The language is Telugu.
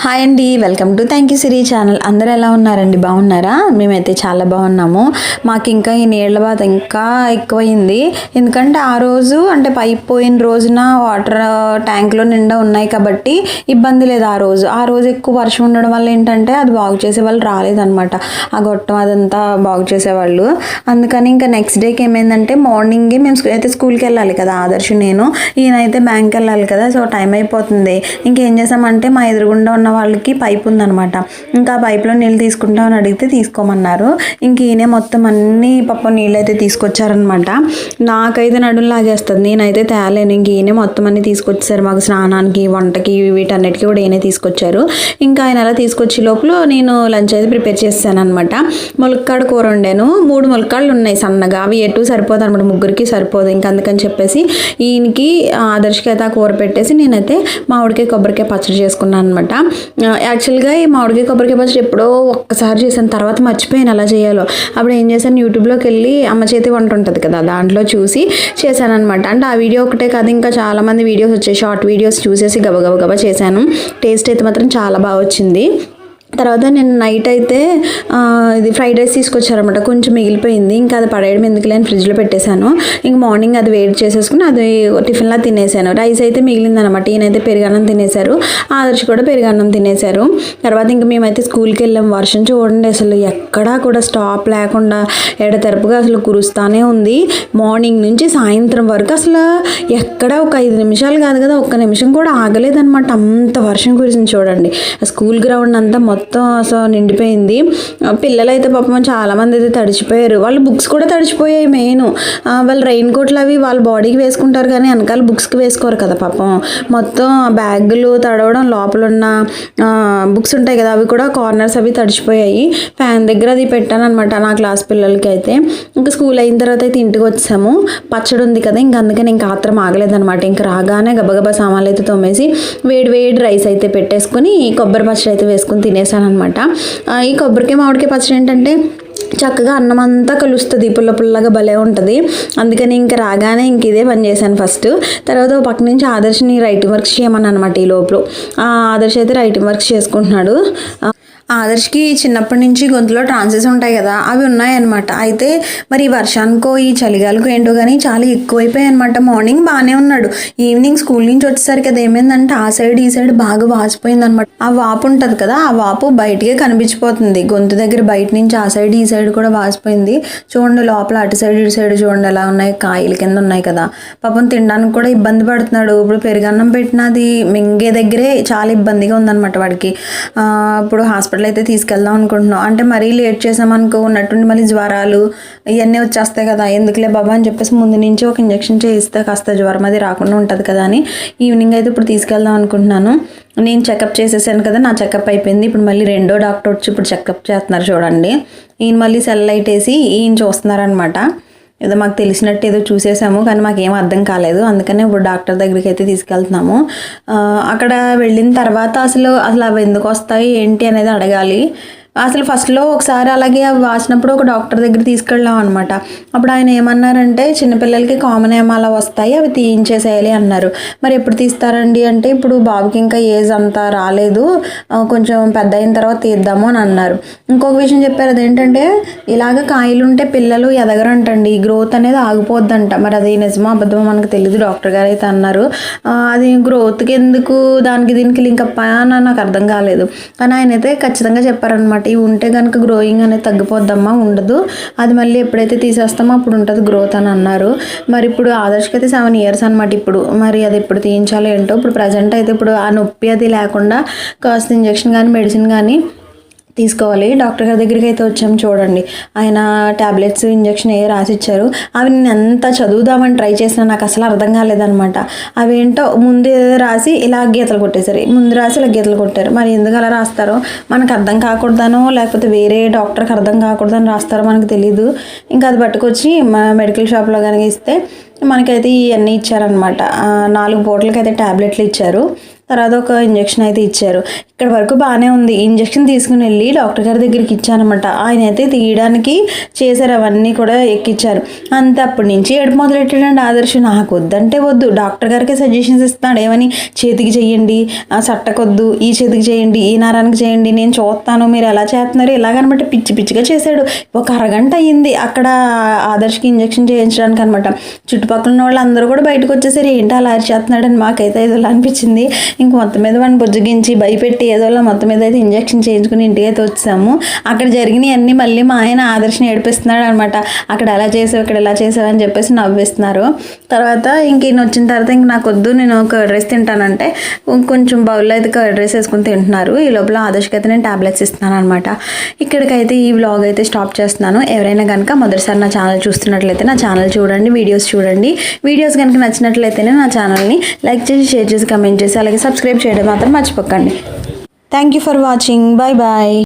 హాయ్ అండి welcome to thank you Siri channel. అందరూ ఎలా ఉన్నారండి? బాగున్నారా? మేమైతే చాలా బాగున్నాము. మాకు ఇంకా ఈ నీళ్ళ బాధ ఇంకా ఎక్కువైంది. ఎందుకంటే ఆ రోజు అంటే పైప్ పోయిన రోజున వాటర్ ట్యాంక్లో నిండా ఉన్నాయి కాబట్టి ఇబ్బంది లేదు ఆ రోజు. ఆ రోజు ఎక్కువ వర్షం ఉండడం వల్ల ఏంటంటే అది బాగు చేసే వాళ్ళు రాలేదనమాట ఆ గొట్టం అదంతా బాగు చేసేవాళ్ళు అందుకని ఇంకా నెక్స్ట్ డేకి ఏమైందంటే మార్నింగే మేము స్కూ- అయితే స్కూల్కి వెళ్ళాలి కదా ఆదర్శ్ నేను. ఈయన అయితే బ్యాంక్కి వెళ్ళాలి కదా సో టైం అయిపోతుంది. ఇంకేం చేసామంటే మా ఎదురుగుండా ఉన్న వాళ్ళకి పైప్ ఉందనమాట ఇంకా ఆ పైప్లో నీళ్ళు తీసుకుంటామని అడిగితే తీసుకోమన్నారు. ఇంక ఈయన మొత్తం అన్ని పప్పు నీళ్ళు అయితే తీసుకొచ్చారనమాట నాకైతే నడులు లాగేస్తుంది. నేనైతే తేలేను. ఇంక ఈయన మొత్తం అన్ని తీసుకొచ్చారు మాకు స్నానానికి వంటకి వీటన్నిటికీ కూడా ఈయనే తీసుకొచ్చారు. ఇంకా ఆయన అలా తీసుకొచ్చే లోపల నేను లంచ్ అయితే ప్రిపేర్ చేశాను అనమాట ములక్కాడ కూర వండాను. మూడు ములక్కాళ్ళు ఉన్నాయి సన్నగా. అవి ఎటు సరిపోదు అనమాట ముగ్గురికి సరిపోదు. ఇంకా అందుకని చెప్పేసి ఈయనకి ఆదర్శకి అయితే ఆ కూర పెట్టేసి నేనైతే మామిడికాయ కొబ్బరికాయ పచ్చడి చేసుకున్నాను అనమాట యాక్చువల్గా ఈ మామిడికాయ కొబ్బరికాయ పచ్చడి ఎప్పుడో ఒక్కసారి చేశాను తర్వాత మర్చిపోయాను ఎలా చేయాలో. అప్పుడు ఏం చేశాను యూట్యూబ్లోకి వెళ్ళి అమ్మ చేతి వంట ఉంటుంది కదా దాంట్లో చూసి చేశాను అనమాట అంటే ఆ వీడియో ఒకటే కాదు ఇంకా చాలామంది వీడియోస్ వచ్చాయి షార్ట్ వీడియోస్ చూసేసి గబగబ గబా చేశాను. టేస్ట్ అయితే మాత్రం చాలా బాగా వచ్చింది. తర్వాత నేను నైట్ అయితే ఇది ఫ్రైడ్ రైస్ తీసుకొచ్చారనమాట కొంచెం మిగిలిపోయింది. ఇంకా అది పడేయడం ఎందుకు లేని ఫ్రిడ్జ్లో పెట్టేశాను. ఇంక మార్నింగ్ అది వేడి చేసేసుకుని అది టిఫిన్లా తినేసాను. రైస్ అయితే మిగిలిందనమాట ఈయనైతే పెరుగన్నం తినేశారు. ఆదర్శ కూడా పెరుగన్నం తినేశారు. తర్వాత ఇంక మేమైతే స్కూల్కి వెళ్ళాం. వర్షం చూడండి అసలు ఎక్కడా కూడా స్టాప్ లేకుండా ఎడతెరపుగా అసలు కురుస్తానే ఉంది. మార్నింగ్ నుంచి సాయంత్రం వరకు అసలు ఎక్కడ ఒక ఐదు నిమిషాలు కాదు కదా ఒక్క నిమిషం కూడా ఆగలేదన్నమాట. అంత వర్షం కురిసింది చూడండి. స్కూల్ గ్రౌండ్ అంతా మొత్తం మొత్తం అసలు నిండిపోయింది. పిల్లలు అయితే పాపం చాలా మంది అయితే తడిచిపోయారు. వాళ్ళు బుక్స్ కూడా తడిచిపోయాయి మెయిన్. వాళ్ళు రెయిన్ కోట్లు అవి వాళ్ళ బాడీకి వేసుకుంటారు కానీ వెనకాల బుక్స్కి వేసుకోరు కదా పాపం. మొత్తం బ్యాగులు తడవడం లోపల ఉన్న బుక్స్ ఉంటాయి కదా అవి కూడా కార్నర్స్ అవి తడిచిపోయాయి. ఫ్యాన్ దగ్గర అది పెట్టాను అనమాట నా క్లాస్ పిల్లలకి అయితే ఇంకా స్కూల్ అయిన తర్వాత అయితే ఇంటికి వచ్చాము. పచ్చడి ఉంది కదా ఇంకా అందుకని ఇంకా ఆత్రం ఆగలేదనమాట ఇంకా రాగానే గబగబా సామాన్లు అయితే తోమేసి వేడి వేడి రైస్ అయితే పెట్టేసుకుని కొబ్బరి పచ్చడి అయితే వేసుకుని తినేసాను. అనమాట ఈ కొబ్బరికాయ మామిడికాయ పచ్చడి ఏంటంటే చక్కగా అన్నం అంతా కలుస్తుంది పుల్ల పుల్లగా భలే ఉంటుంది. అందుకని ఇంకా రాగానే ఇంక ఇదే పని చేశాను ఫస్ట్. తర్వాత ఒక పక్క నుంచి ఆదర్శని రైటింగ్ వర్క్స్ చేయమని అనమాట ఈ లోపల. ఆదర్శ ఆదర్శ్ అయితే రైటింగ్ వర్క్స్ చేసుకుంటున్నాడు. ఆదర్శ్కి చిన్నప్పటి నుంచి గొంతులో ట్రాన్సెస్ ఉంటాయి కదా అవి ఉన్నాయన్నమాట. అయితే మరి ఈ వర్షానికో ఈ చలిగాలకు ఏంటో కానీ చాలా ఎక్కువైపోయాయి అనమాట మార్నింగ్ బాగానే ఉన్నాడు. ఈవినింగ్ స్కూల్ నుంచి వచ్చేసరికి అది ఏమైందంటే ఆ సైడ్ ఈ సైడ్ బాగా వాసిపోయింది అనమాట ఆ వాపు ఉంటుంది కదా ఆ వాపు బయటికే కనిపించిపోతుంది. గొంతు దగ్గర బయట నుంచి ఆ సైడ్ ఈ సైడ్ కూడా వాసిపోయింది. చూడండి లోపల అటు సైడ్ ఇటు సైడ్ చూడండి ఎలా ఉన్నాయి. కాయల కింద ఉన్నాయి కదా. పాపం తినడానికి కూడా ఇబ్బంది పడుతున్నాడు. ఇప్పుడు పెరుగన్నం పెట్టినది మింగే దగ్గరే చాలా ఇబ్బందిగా ఉందన్నమాట వాడికి. ఇప్పుడు హాస్పిటల్ అయితే తీసుకెళ్దాం అనుకుంటున్నాం అంటే మరీ లేట్ చేసామనుకో ఉన్నట్టుండి మళ్ళీ జ్వరాలు ఇవన్నీ వచ్చేస్తాయి కదా. ఎందుకులే బాబా అని చెప్పేసి ముందు నుంచి ఒక ఇంజెక్షన్ చేయిస్తే కాస్త జ్వరం అది రాకుండా ఉంటుంది కదా అని ఈవినింగ్ అయితే ఇప్పుడు తీసుకెళ్దాం అనుకుంటున్నాను. నేను చెకప్ చేసేసాను కదా నా చెకప్ అయిపోయింది. ఇప్పుడు మళ్ళీ రెండో డాక్టర్ వచ్చి ఇప్పుడు చెకప్ చేస్తున్నారు చూడండి. ఈయన మళ్ళీ సెల్ లైట్ వేసి ఈయన చూస్తున్నారనమాట ఏదో మాకు తెలిసినట్టు ఏదో చూసేసాము కానీ మాకు ఏం అర్థం కాలేదు. అందుకనే ఇప్పుడు డాక్టర్ దగ్గరికి అయితే తీసుకెళ్తున్నాము అక్కడ వెళ్ళిన తర్వాత అసలు అసలు అవి ఎందుకు వస్తాయి ఏంటి అనేది అడగాలి. అసలు ఫస్ట్లో ఒకసారి అలాగే అవి వాసినప్పుడు ఒక డాక్టర్ దగ్గర తీసుకెళ్ళాం అనమాట అప్పుడు ఆయన ఏమన్నారంటే చిన్నపిల్లలకి కామన్ ఏమో అలా వస్తాయి అవి తీయించేసేయాలి అన్నారు. మరి ఎప్పుడు తీస్తారండి అంటే ఇప్పుడు బాబుకి ఇంకా ఏజ్ అంతా రాలేదు. కొంచెం పెద్ద అయిన తర్వాత తీద్దాము అని అన్నారు. ఇంకొక విషయం చెప్పారు అదేంటంటే ఇలాగ కాయలు ఉంటే పిల్లలు ఎదగరంటండి. గ్రోత్ అనేది ఆగిపోద్దంట. మరి అది నిజమో అబద్ధమో మనకు తెలియదు డాక్టర్ గారు అయితే అన్నారు. అది గ్రోత్కి ఎందుకు దానికి దీనికి లింక్ అప్పా అని నాకు అర్థం కాలేదు. కానీ ఆయన అయితే ఖచ్చితంగా చెప్పారనమాట ఇవి ఉంటే కనుక గ్రోయింగ్ అనేది తగ్గిపోద్దమ్మా ఉండదు. అది మళ్ళీ ఎప్పుడైతే తీసేస్తామో అప్పుడు ఉంటుంది గ్రోత్ అని అన్నారు. మరి ఇప్పుడు ఆదర్శకి అయితే సెవెన్ ఇయర్స్ అనమాట ఇప్పుడు. మరి అది ఎప్పుడు తీయించాలో ఏంటో ఇప్పుడు ప్రజెంట్ అయితే ఇప్పుడు ఆ నొప్పి అది లేకుండా కాస్త ఇంజెక్షన్ కానీ మెడిసిన్ కానీ తీసుకోవాలి. డాక్టర్ గారి దగ్గరికి అయితే వచ్చాము చూడండి. ఆయన టాబ్లెట్స్ ఇంజెక్షన్ ఏ రాసి ఇచ్చారు అవి నేను ఎంత చదువుదామని ట్రై చేసినా నాకు అసలు అర్థం కాలేదనమాట అవేంటో ముందు రాసి ఇలా గీతలు కొట్టేశారు. ముందు రాసి ఇలా గీతలు కొట్టారు. మరి ఎందుకు అలా రాస్తారో? మనకు అర్థం కాకూడదనో లేకపోతే వేరే డాక్టర్కి అర్థం కాకూడదని రాస్తారో మనకు తెలియదు ఇంకా అది పట్టుకొచ్చి మెడికల్ షాప్లో కనుక ఇస్తే మనకైతే ఇవన్నీ ఇచ్చారనమాట నాలుగు పూటలకి అయితే ట్యాబ్లెట్లు ఇచ్చారు. తర్వాత ఒక ఇంజెక్షన్ అయితే ఇచ్చారు. ఇక్కడ వరకు బాగానే ఉంది. ఇంజెక్షన్ తీసుకుని వెళ్ళి డాక్టర్ గారి దగ్గరికి ఇచ్చానమాట. ఆయన అయితే తీయడానికి చేశారు. అవన్నీ కూడా ఎక్కిచ్చారు. అంత అప్పటి నుంచి ఏడుపు మొదలెట్టాడండి ఆదర్శ. నాకు వద్దంటే వద్దు. డాక్టర్ గారికి సజెషన్స్ ఇస్తున్నాడు. ఏమని? చేతికి చేయండి. ఆ సట్టకొద్దు. ఈ చేతికి చేయండి. ఈ నరానికి చేయండి. నేను చూస్తాను. మీరు ఎలా చేస్తున్నారు? ఇలాగనమాట పిచ్చి పిచ్చిగా చేశాడు. ఒక అరగంట అయ్యింది అక్కడ ఆదర్శకి ఇంజెక్షన్ చేయించడానికి అనమాట చుట్టుపక్కల ఉన్న వాళ్ళు అందరూ కూడా బయటకు వచ్చేసరి. ఏంటి అలా చేస్తున్నాడని మాకైతే ఇదిలా అనిపించింది. ఇంక మొత్తం మీద వాడిని బుజ్జగించి భయపెట్టి ఏదోలా మొత్తం మీద అయితే ఇంజెక్షన్ చేయించుకుని ఇంటికి అయితే వచ్చాము. అక్కడ జరిగినవి అన్నీ మళ్ళీ మా ఆయన ఆదర్శని ఏడిపిస్తున్నాడు అనమాట అక్కడ ఎలా చేసావు ఇక్కడ ఇలా చేసావు అని చెప్పేసి నవ్విస్తున్నారు. తర్వాత ఇంక ఈయన వచ్చిన తర్వాత ఇంక నాకు వద్దు నేను ఒక డ్రెస్ తింటానంటే కొంచెం బౌల్లో అయితే డ్రెస్ వేసుకుని తింటున్నారు. ఈ లోపల ఆదర్శకి అయితే నేను టాబ్లెట్స్ ఇస్తున్నాను అనమాట ఇక్కడికైతే ఈ వ్లాగ్ అయితే స్టాప్ చేస్తున్నాను. ఎవరైనా కనుక మొదటిసారి నా ఛానల్ చూస్తున్నట్లయితే నా ఛానల్ చూడండి వీడియోస్ చూడండి. వీడియోస్ కనుక నచ్చినట్లయితేనే నా ఛానల్ని లైక్ చేసి షేర్ చేసి కమెంట్ చేసి అలాగే సబ్స్క్రైబ్ చేయడం మాత్రం మర్చిపోకండి. Thank you for watching bye bye